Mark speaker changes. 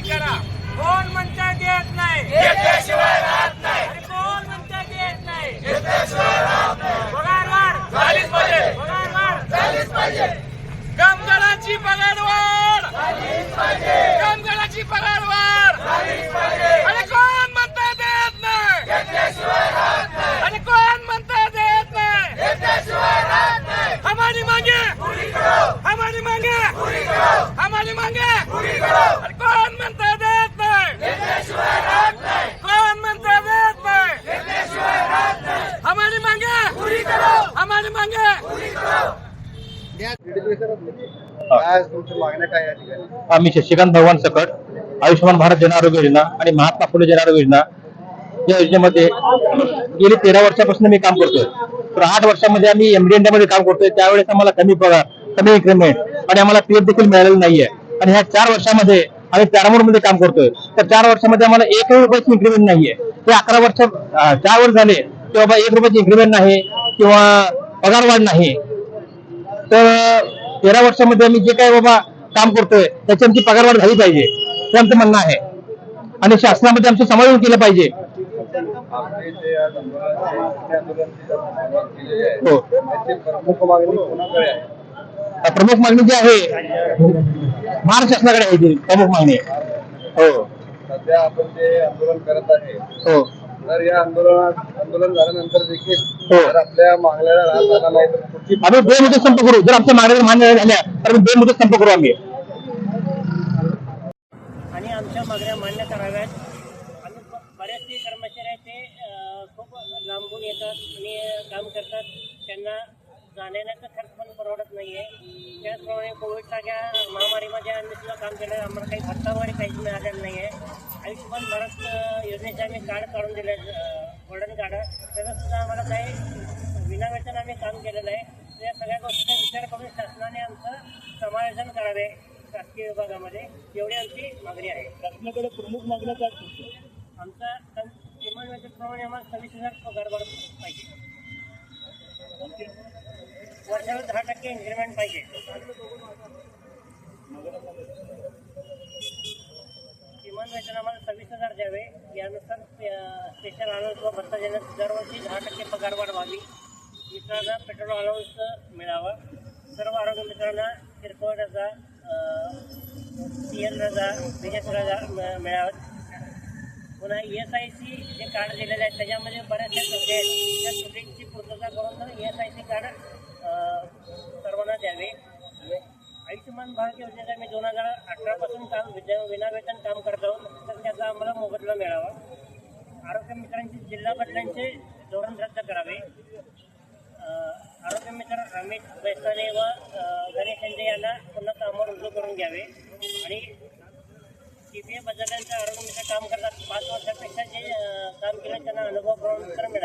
Speaker 1: स्वीकारा
Speaker 2: कोण म्हणता देत नाही.
Speaker 1: घेतल्याशिवाय राहत नाही.
Speaker 2: कोण म्हणता देत नाही. पगार वाढ.
Speaker 1: झालीच पाहिजे.
Speaker 2: पगार वाढ.
Speaker 1: झालीच पाहिजे. कामगारांची पगार वाढ. कामगारांची पगार वाढ. आणि कोण म्हणता देत नाही. कोण म्हणता देत नाही. हमारी मांगे. हमारी मांगे. हमारी मांगे. आणि कोण म्हणता देत नाही. कोण म्हणता देत नाही. हमारी मांगे. हमारी मांगे.
Speaker 3: काय तुमच्या मागण्या काय या ठिकाणी?
Speaker 4: आम्ही शशिकांत भगवान सकट आयुष्यमान भारत जन आरोग्य योजना आणि महात्मा फुले जन आरोग्य योजना या योजनेमध्ये गेली तेरा वर्षापासून मी काम करतोय. तर आठ वर्षामध्ये आम्ही एमडी मध्ये काम करतोय. त्यावेळेस आम्हाला कमी पगार कमी इन्क्रीमेंट आणि आम्हाला पीएफ देखील मिळालेलं नाहीये. आणि ह्या चार वर्षामध्ये आम्ही पॅरामोडमध्ये काम करतोय. तर चार वर्षामध्ये आम्हाला एक रुपयाची इन्क्रीमेंट नाहीये. ते अकरा वर्ष चार वर्ष झाले की बाबा एक रुपयाची इन्क्रीमेंट नाही किंवा पगार वाढ नाही. तर तेरा वर्षामध्ये आम्ही जे काय बाबा काम करतोय त्याची आमची पगारवाढ झाली पाहिजे. हे आमचं म्हणणं आहे. आणि शासनामध्ये आमचं समावेश केलं पाहिजे. हो.
Speaker 3: प्रमुख मागणी
Speaker 4: जी आहे महाराष्ट्र शासनाकडे आहे ती प्रमुख मागणी हो.
Speaker 3: सध्या आपण जे आंदोलन करत आहे
Speaker 4: हो.
Speaker 3: तर या आंदोलनात आंदोलन झाल्यानंतर देखील
Speaker 4: हो.
Speaker 3: जर आपल्या मागण्याला राहत आला नाही तर पुढची
Speaker 4: आम्ही दोन मुदत संप करू. जर आमच्या मागण्या मान्य झाल्या तर आम्ही दोन मुदत संप करू आम्ही.
Speaker 2: आणि आमच्या मागण्या मान्य कराव्यात. आम्ही ब- बरेचसे कर्मचारी आहेत ते अ, खूप लांबून येतात आणि काम करतात. त्यांना जाण्याचा खर्च पण परवडत नाही आहे त्याचप्रमाणे कोविडसारख्या महामारीमध्ये आम्ही सुद्धा काम केलं. आम्हाला काही भत्ता वगैरे काहीच मिळालेलं नाही आहे आयुष्यमान भारत योजनेचे आम्ही कार्ड काढून दिले गोल्डन कार्ड त्याचं सुद्धा आम्हाला काही विनावेतन आम्ही काम केलेलं आहे. त्या सगळ्या गोष्टींचा विचार करून शासनाने आमचं समायोजन करावे शासकीय विभागामध्ये. एवढी आमची मागणी आहे. शासनाकडे प्रमुख मागण्या काय आमचा कम- किमान वेतनाप्रमाणे आम्हाला सव्वीस हजार पगार वाढ पाहिजे. वर्षाला दहा टक्के इन्क्रीमेंट पाहिजे. किमान वेतन आम्हाला सव्वीस हजार द्यावे. यानुसार स्पेशल अलाउन्स व भत्ता देण्यास दरवर्षी दहा टक्के पगारवाढ व्हावी. मित्रांना पेट्रोल अलाउन्स मिळावा. सर्व आरोग्य मित्रांना किरकोळ रजा सी एल रजा विशेष रजा म- मिळाव्यात. पुन्हा ई एस आय सी जे कार्ड दिलेले आहेत त्याच्यामध्ये बऱ्याचशा त्रुटी आहेत. त्या त्रुटींची पूर्तता करून E S I C card Saubhagya योजनेचा मी दोन हजार अठरापासून काम विनावेतन काम करत आहोत. तर त्याचा आम्हाला मोबदला मिळावा. आरोग्य मित्रांचे जिल्हा बदलांचे धोरण रद्द करावे. आरोग्य मित्र अमित बैसाने व गणेश शिंदे यांना पुन्हा कामावर रुजू करून घ्यावे. आणि टी पी ए बदलांचं आरोग्य मित्र काम करतात. पाच वर्षापेक्षा जे काम केलं त्यांना अनुभव प्रमाणपत्र मिळावा.